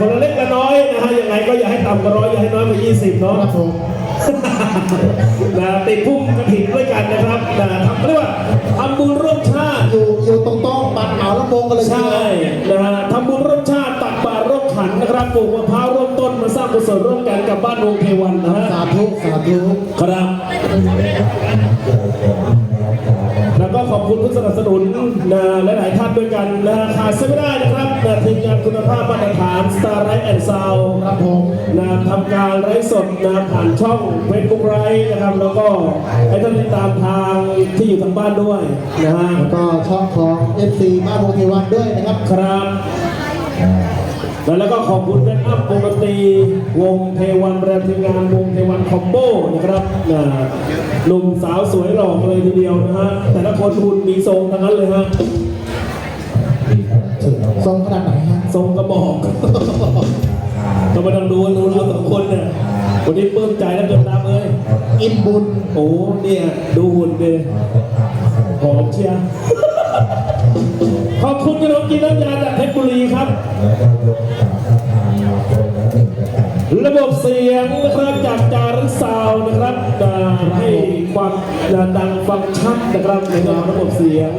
คนละเล็กละน้อยนะฮะยังไงก็อย่าให้ต่ำกว่าร้อยอย่าให้น้อยกว่ายี่สิบเนาะครับผมนะติดพุ่มกระถิ่นด้วยกันนะครับนะทำเรียกว่าทำบุญร่วมชาติอยู่อยู่ตรงโต๊ะบัตรเหมาลำโพงกันเลยทีใช่เดียวนะฮะทำบุญร่วมชาติตักบาตรร่วมขันนะครับปลูกมะพร้าวร่วมต้นมาสร้างกุศลร่วมกันกับบ้านวงเทวันนะฮะสาธุสาธุครับแล้วก็ขอบ คุณผู้สนับสนุนนะหลายๆท่านด้วยกันนะขาดไม่ได้นะครับนะทีมงานคุณภาพมาตรฐาน Star Light and Sound ครับผมนะทำการไลฟ์สดนะผ่านช่องเฟซบุ๊กไลฟ์นะครับ แล้วก็ให้ท่านติดตามทางที่อยู่ทางบ้านด้วยนะฮะแล้วก็ช่องของ FC บ้านวงเทวันด้วยนะครับ ครับ แล้วก็ขอบคุณแบ็กอัพวงดนตรีวงเทวันแรมทีมงานวงเทวันคอมโบนะครับนะหนุ่มสาวสวยหล่อกันเลยทีเดียวนะฮะแต่ละคนหุ่นมีทรงทั้งนั้นเลยฮะทรงขนาดไหนฮะทรงกระบอกก็มาดังดูดูเราสองคนเนี่ยวันนี้ปลื้มใจแล้วเกินตามเลยอิ่มบุญโอ้เนี่ยดูหุ่นเลยหอมเชียร์ขอบคุณขนมจีนน้ำยาจาก เพชรบุรีครับระบบเสียงนะครับจากจารึกซาวน์นะครับจะให้ความดังฟังชัดนะครับในรระบบเสียง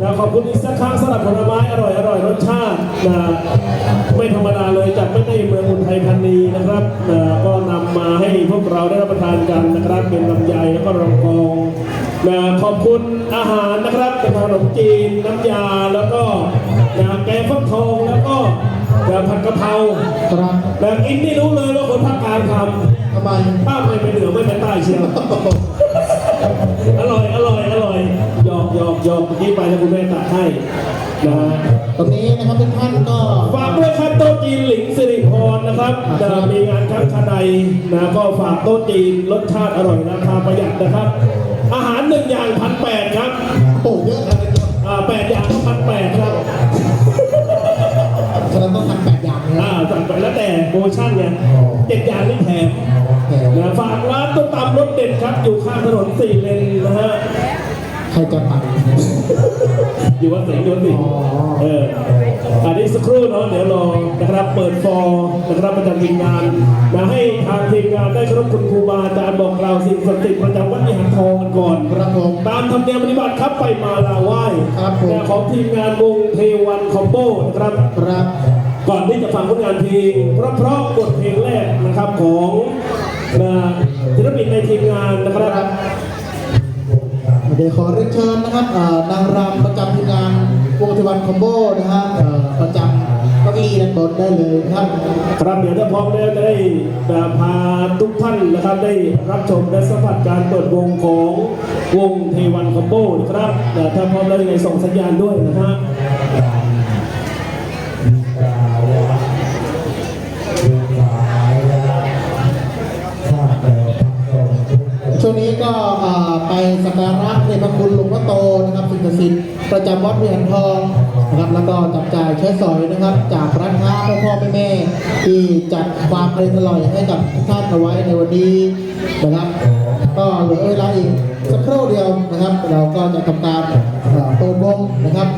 นะขอบคุณอีกสักครั้งสำหรับผลไม้อร่อยอร่อยรสชาตินะไม่ธรรมดาเลยจากไม่ได้เมืองอุทัยธานีนะครับนะก็นำมาให้พวกเราได้รับประทานกันนะครับเป็นลำไยแล้วก็รองกองนะขอบคุณอาหารนะครับเป็นขนมจีนน้ำยาแล้วก็นะแกงฟักทอง แล้วก็นะผัดกะเพราครับแบบกินนี่รู้เลยว่าคนภาคกลางททำไมำถ้าไม่ไปเหนือไม่ไปใต้เชียว อร่อยอร่อยอร่อยหยอกหยอกหยอกเมื่อกี้ไปแล้วคุณแม่ตัดให้นะฮะตรงนี้นะครับทุกท่านก็ ฝากด้วยครับโต๊ะจีนหลิงสิริพรนะครับจะมีงานครั้งคาใดนะก็ฝากโต๊ะจีนรสชาติอร่อยราคาประหยัดนะครับ อาหารหนึ่งอย่างพันแปดครับ โอ้เยอะเลยอ่าแปดอย่างก็พันแปดครับ โปรโมชั่นไงเจ็ดอย่างนี่แถมแต่นะฝากร้านต้มตำรสเด็ดครับ อยู่ข้างถนนสี่เลนนะฮะใครจะไปอยู่วัดสิงห์อยู่วัดสิงห์อ๋อเอออันนี้สักครู่เนาะเดี๋ยวรอนะครับเปิดฟอร์นะครับประจำทีมงานนะให้ทางทีมงานได้เคารพคุณครูบาอาจารย์บอกกล่าวสิ่งศักดิ์สิทธิ์ประจำวัดวิหารทองกันก่อนครับผมตามธรรมเนียมปฏิบัติครับไปมาลาไหว้ครับผมนะของทีมงานวงเทวันคอมโบนะครับครับ ก่อนที่จะฟังผลงานเพลงเพราะๆบทเพลงแรกนะครับของศิลปินในทีมงานนะครับเดี๋ยวขอเรียนเชิญนะครับนางรำประจำทีมงานวงเทวันคอมโบนะฮะประจำเก้าอี้ด้านบนได้เลยนะครับครับเดี๋ยวถ้าพร้อมแล้วจะได้พาทุกท่านนะครับได้รับชมและสัมผัสการเปิดวงของวงเทวันคอมโบนะครับแต่ถ้าพร้อมแล้วยังไงส่งสัญญาณด้วยนะฮะ วงนี้ก็ไปสักการะในพระคุณหลวงพ่อโตนะครับสิ่งศักดิ์สิทธิ์ประจำวัดเวียนทองนะครับ แล้วก็จับจ่ายใช้สอยนะครับ จากร้านค้าพ่อพ่อแม่แม่ที่จัดความอร่อยให้กับทุกท่านเอาไว้ในวันนี้นะครับ ก็เหลือเวลาอีกสักครู่เดียวนะครับ เราก็จะทำการเอ่อเปิดวงนะครับ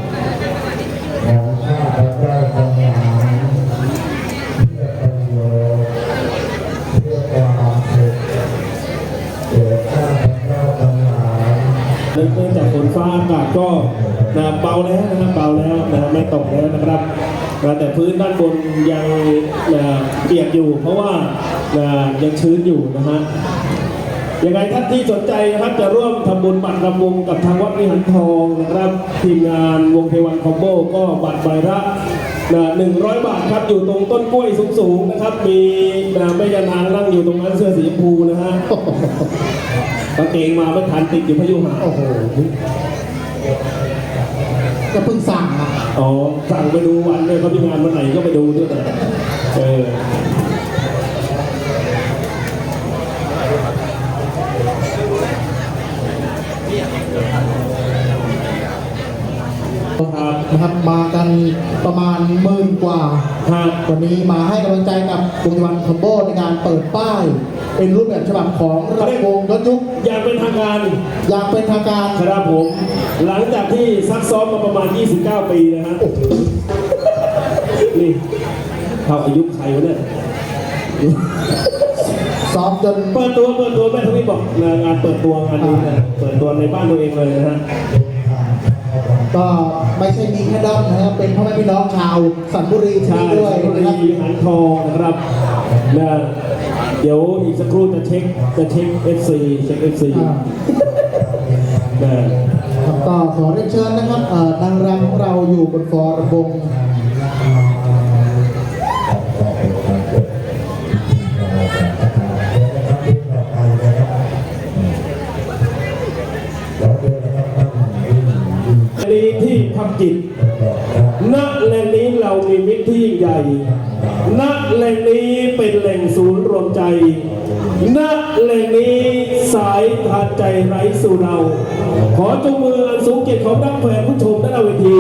เนื่องจากฝนฟ้าอากาศก็นะเบาแล้วนะครับเบาแล้วนะไม่ตกแล้วนะครับนะแต่พื้นด้านบนยังนะเปียกอยู่ เพราะว่านะยังชื้นอยู่นะฮะ ยังไงท่านที่สนใจนะครับจะร่วมทำบุญบัตรรำวงกับทางวัดวิหารทองนะครับทีมงานวงเทวันคอมโบก็บัตรใบละนะหนึ่งร้อยบาทครับอยู่ตรงต้นกล้วยสูงๆนะครับ มีนะแม่ยานางนั่งอยู่ตรงนั้นเสื้อสีชมพูนะฮะกางเกงมาไม่ทันติดอยู่พยุหาโอ้โหจะเพิ่งสั่งอะอ๋อสั่งไปดูวันเลยเขามีงานวันไหนก็ไปดูด้วยแต่เออ นะครับมากันประมาณหมื่นกว่าครับวันนี้มาให้กำลังใจกับวงตะวันคอมโบในการเปิดป้าย เป็นรูปแบบฉบับของระวงยศยุคอย่างเป็นทางการอย่างเป็นทางการครับผม หลังจากที่ซักซ้อมมาประมาณ 29 ปีนะฮะนี่เข้าอายุใครวะเนี่ยซ้อมจนเปิดตัวเปิดตัวแม่ทวีบอกงานเปิดตัวงานนี้นะเปิดตัวในบ้านตัวเองเลยนะฮะ ก็ไม่ใช่มีแค่ด้อมนะครับเป็นพ่อแม่พี่น้องชาวสันบุรีที่ใช่นี่ด้วยชลบุนะครับรีหางทองนะครับนะเดี๋ยวอีกสักครู่จะเช็คจะเช็ค FC เช็ค FC อ่า นะ ครับก็ขอเรียนเชิญนะครับเอ่อนางรำของเราอยู่บนฟอร์บง จิต ณ แหล่งนี้เรามีมิตรที่ยิ่งใหญ่ ณ แหล่งนี้เป็นแหล่งศูนย์รวมใจ ณ แหล่งนี้สายทานใจไร้สู่เรา ขอจงมืออันสูงเกียรติของนักแฟนผู้ชมด้านเวที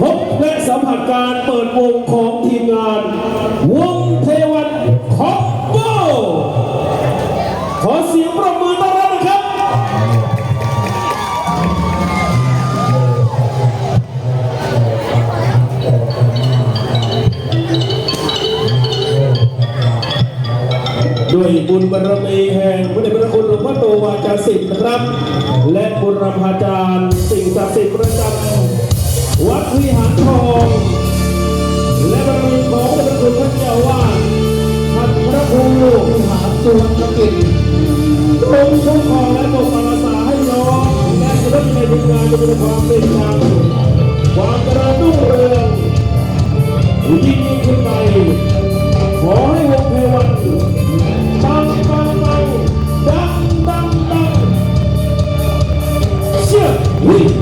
พบและสัมผัสการเปิดวงของทีมงาน วงเทวันคอปโบขอเสียงปรบมือ บุญบารมีแห่งพระเดชพระคุณหลวงพ่อโตวาจาสิทธิ์นะครับ และบุรพาจารย์สิ่งศักดิ์สิทธิ์ประจำวัดวิหารทอง และบารมีของพระเดชพระคุณพระเจ้าวาดท่านพระครูมหาสุวรรณกิจทรงคุ้มครองและปกปักรักษาให้น้องและชีวิตในทีมงานจะมีความเป็นธรรมความเจริญรุ่งเรืองยิ่งยิ่งขึ้นไปขอให้วงเทวัน เ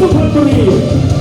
จังหวัด